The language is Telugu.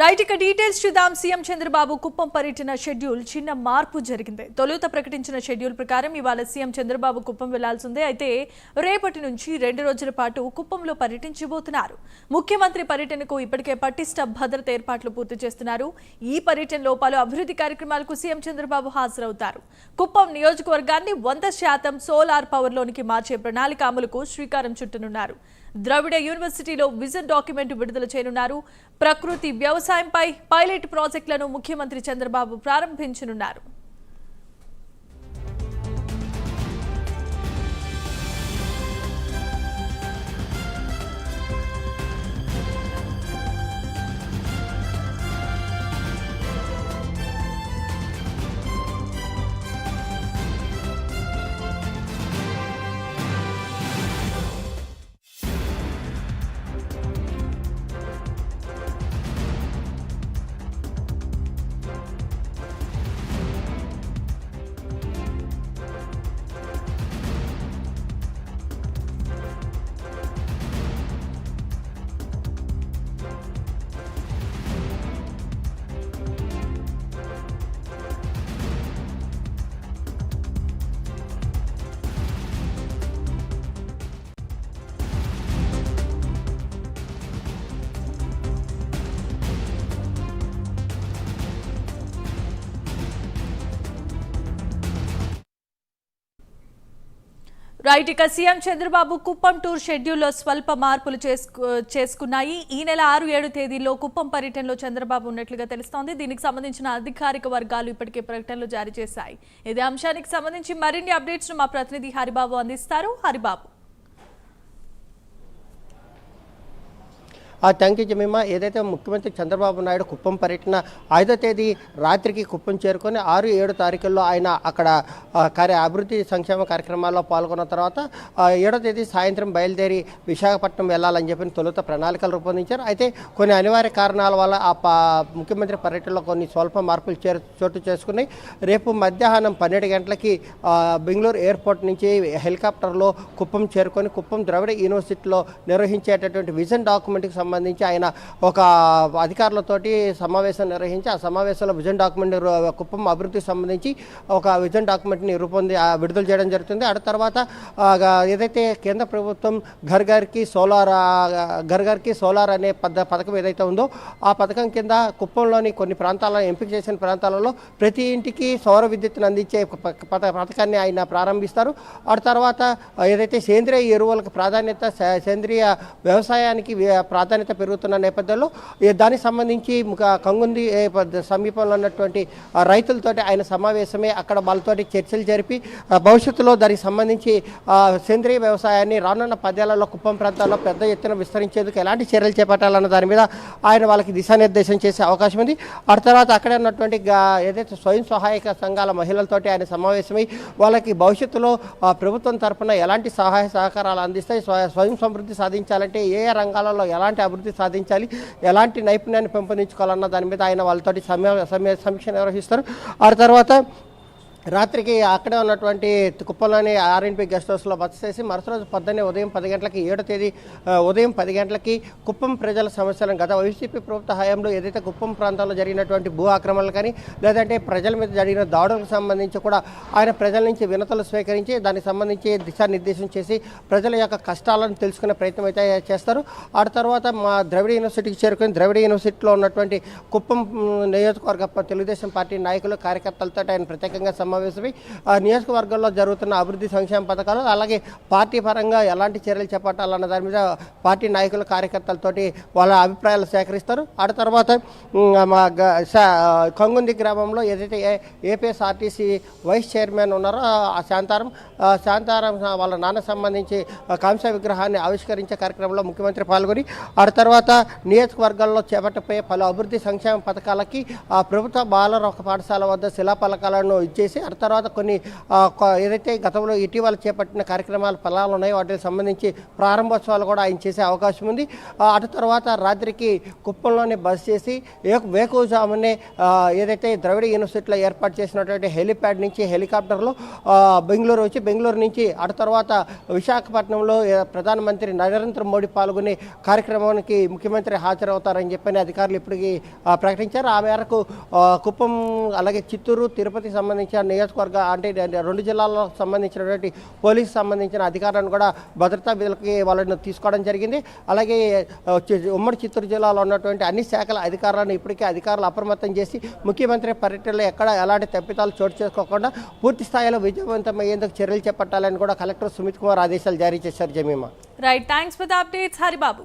రైట్ ఇక డీటెయిల్స్ చూద్దాం. సీఎం చంద్రబాబు కుప్పం పర్యటన షెడ్యూల్ చిన్న మార్పు జరిగింది. తొలుత ప్రకటించిన షెడ్యూల్ ప్రకారం ఇవాళ సీఎం చంద్రబాబు కుప్పం వెళ్ళాల్సిందే. అయితే రేపటి నుంచి రెండు రోజుల పాటు కుప్పంలో పర్యటించబోతున్నారు. ముఖ్యమంత్రి పర్యటనకు ఇప్పటికే పటిష్ట భద్రత ఏర్పాట్లు పూర్తి చేస్తున్నారు. ఈ పర్యటనలో పలు అభివృద్ధి కార్యక్రమాలకు సీఎం చంద్రబాబు హాజరవుతారు. కుప్పం నియోజకవర్గాన్ని వంద శాతం సోలార్ పవర్లోనికి మార్చే ప్రణాళిక అమలుకు శ్రీకారం చుట్టనున్నారు. ద్రవిడ యూనివర్సిటీలో విజన్ డాక్యుమెంట్ విడుదల చేయనున్నారు. ప్రకృతి వ్యవసాయంపై పైలట్ ప్రాజెక్టులను ముఖ్యమంత్రి చంద్రబాబు ప్రారంభించనున్నారు. రైట్ ఇక సీఎం చంద్రబాబు కుప్పం టూర్ షెడ్యూల్లో స్వల్ప మార్పులు చేసుకు చేసుకున్నాయి. ఈ నెల ఆరు ఏడు తేదీల్లో కుప్పం పర్యటనలో చంద్రబాబు ఉన్నట్లుగా తెలుస్తోంది. దీనికి సంబంధించిన అధికారిక వర్గాలు ఇప్పటికే ప్రకటనలు జారీ చేశాయి. ఇదే అంశానికి సంబంధించి మరిన్ని అప్డేట్స్ మా ప్రతినిధి హరిబాబు అందిస్తారు. హరిబాబు. ఆ థ్యాంక్ యూ జమీమా ఏదైతే ముఖ్యమంత్రి చంద్రబాబు నాయుడు కుప్పం పర్యటన ఐదో తేదీ రాత్రికి కుప్పం చేరుకొని ఆరు ఏడు తారీఖుల్లో ఆయన అక్కడ కార్య అభివృద్ధి సంక్షేమ కార్యక్రమాల్లో పాల్గొన్న తర్వాత ఏడో తేదీ సాయంత్రం బయలుదేరి విశాఖపట్నం వెళ్ళాలని చెప్పి తొలుత ప్రణాళికలు రూపొందించారు. అయితే కొన్ని అనివార్య కారణాల వల్ల ఆ పా ముఖ్యమంత్రి పర్యటనలో కొన్ని స్వల్ప మార్పులు చేరు చోటు చేసుకున్నాయి. రేపు మధ్యాహ్నం పన్నెండు గంటలకి బెంగళూరు ఎయిర్పోర్ట్ నుంచి హెలికాప్టర్లో కుప్పం చేరుకొని కుప్పం ద్రవిడ యూనివర్సిటీలో నిర్వహించేటటువంటి విజన్ డాక్యుమెంట్కి సంబంధించి ఆయన ఒక అధికారులతోటి సమావేశం నిర్వహించి ఆ సమావేశంలో విజన్ డాక్యుమెంట్ కుప్పం అభివృద్ధికి సంబంధించి ఒక విజన్ డాక్యుమెంట్ని రూపొంది విడుదల చేయడం జరుగుతుంది. ఆ తర్వాత ఏదైతే కేంద్ర ప్రభుత్వం ఘర్ ఘర్కి సోలార్ ఘర్ ఘర్కి సోలార్ అనే పద పథకం ఏదైతే ఉందో ఆ పథకం కింద కుప్పంలోని కొన్ని ప్రాంతాలను ఎంపిక చేసిన ప్రాంతాలలో ప్రతి ఇంటికి సౌర విద్యుత్తును అందించే ప- పథకాన్ని ఆయన ప్రారంభిస్తారు. ఆ తర్వాత ఏదైతే సేంద్రియ ఎరువులకు ప్రాధాన్యత సేంద్రియ వ్యవసాయానికి ప్రాధాన్యత ప్రాధాన్యత పెరుగుతున్న నేపథ్యంలో దానికి సంబంధించి ముఖ- కంగుంది సమీపంలో ఉన్నటువంటి రైతులతోటి ఆయన సమావేశమే అక్కడ వాళ్ళతోటి చర్చలు జరిపి భవిష్యత్తులో దానికి సంబంధించి సేంద్రియ వ్యవసాయాన్ని రానున్న పదేళ్ళలో కుప్పం ప్రాంతాల్లో పెద్ద ఎత్తున విస్తరించేందుకు ఎలాంటి చర్యలు చేపట్టాలన్న దాని మీద ఆయన వాళ్ళకి దిశానిర్దేశం చేసే అవకాశం ఉంది. ఆ తర్వాత అక్కడే ఉన్నటువంటి ఏదైతే స్వయం సహాయక సంఘాల మహిళలతోటి ఆయన సమావేశమై వాళ్ళకి భవిష్యత్తులో ప్రభుత్వం తరఫున ఎలాంటి సహాయ సహకారాలు అందిస్తాయి స్వయం సమృద్ధి సాధించాలంటే ఏ ఏ రంగాలలో ఎలాంటి అభివృద్ధి సాధించాలి. ఎలాంటి నైపుణ్యాన్ని పెంపొందించుకోవాలన్న దాని మీద ఆయన వాళ్ళతోటి సమయ సమీక్ష నిర్వహిస్తారు. ఆ తర్వాత రాత్రికి అక్కడే ఉన్నటువంటి కుప్పంలోని ఆర్ఎన్పి గెస్ట్ హౌస్లో బస చేసి మరుసటి రోజు పొద్దున్నే ఉదయం పది గంటలకి ఏడో తేదీ ఉదయం పది గంటలకి కుప్పం ప్రజల సమస్యలను గత వైసీపీ ప్రభుత్వ హయాంలో ఏదైతే కుప్పం ప్రాంతాల్లో జరిగినటువంటి భూ ఆక్రమణలు కానీ లేదంటే ప్రజల మీద జరిగిన దాడులకు సంబంధించి కూడా ఆయన ప్రజల నుంచి వినతులు స్వీకరించి దానికి సంబంధించి దిశానిర్దేశం చేసి ప్రజల యొక్క కష్టాలను తెలుసుకునే ప్రయత్నం అయితే చేస్తారు. ఆ తర్వాత మా ద్రవిడ యూనివర్సిటీకి చేరుకుని ద్రవిడ యూనివర్సిటీలో ఉన్నటువంటి కుప్పం నియోజకవర్గ తెలుగుదేశం పార్టీ నాయకులు కార్యకర్తలతో ఆయన ప్రత్యేకంగా సమావేశమై ఆ నియోజకవర్గంలో జరుగుతున్న అభివృద్ధి సంక్షేమ పథకాలు అలాగే పార్టీ పరంగా ఎలాంటి చర్యలు చేపట్టాలన్న దాని మీద పార్టీ నాయకులు కార్యకర్తలతోటి వాళ్ళ అభిప్రాయాలు సేకరిస్తారు. ఆ తర్వాత మా కంగుంది గ్రామంలో ఏదైతే ఏపీఎస్ఆర్టీసీ వైస్ చైర్మన్ ఉన్నారో ఆ శాంతారం శాంతారం వాళ్ళ నాన్న సంబంధించి కంస కాంస విగ్రహాన్ని ఆవిష్కరించే కార్యక్రమంలో ముఖ్యమంత్రి పాల్గొని ఆ తర్వాత నియోజకవర్గాల్లో చేపట్టపోయే పలు అభివృద్ధి సంక్షేమ పథకాలకి ఆ ప్రభుత్వ బాలర ఒక పాఠశాల వద్ద శిలాఫలకాలను ఇచ్చేసి చేసి ఆ తర్వాత కొన్ని ఏదైతే గతంలో ఇటీవల చేపట్టిన కార్యక్రమాల ఫలాలు ఉన్నాయో వాటికి సంబంధించి ప్రారంభోత్సవాలు కూడా ఆయన చేసే అవకాశం ఉంది. అటు తర్వాత రాత్రికి కుప్పంలోనే బస్ చేసి వేకుజామునే ఏదైతే ద్రవిడ యూనివర్సిటీలో ఏర్పాటు చేసినటువంటి హెలిప్యాడ్ నుంచి హెలికాప్టర్లో బెంగళూరు వచ్చి బెంగళూరు నుంచి అటు తర్వాత విశాఖపట్నంలో ప్రధానమంత్రి నరేంద్ర మోడీ పాల్గొనే కార్యక్రమానికి ముఖ్యమంత్రి హాజరవుతారని చెప్పని అధికారులు ఇప్పటికీ ప్రకటించారు. ఆ మేరకు కుప్పం అలాగే చిత్తూరు తిరుపతికి సంబంధించిన నియోజకవర్గ అంటే రెండు జిల్లాలకు సంబంధించినటువంటి పోలీసు సంబంధించిన అధికారులను కూడా భద్రతా విధులకి వాళ్ళని తీసుకోవడం జరిగింది. అలాగే చి- ఉమ్మడి చిత్తూరు జిల్లాలో ఉన్నటువంటి అన్ని శాఖల అధికారులను ఇప్పటికే అధికారులు అప్రమత్తం చేసి ముఖ్యమంత్రి పర్యటనలో ఎక్కడ ఎలాంటి తప్పితాలు చోటు చేసుకోకుండా పూర్తి స్థాయిలో విజయవంతమయ్యేందుకు చర్యలు చేపట్టాలని కూడా కలెక్టర్ సుమిత్ కుమార్ ఆదేశాలు జారీ చేశారు Jemimah. Right thanks for the updates Haribabu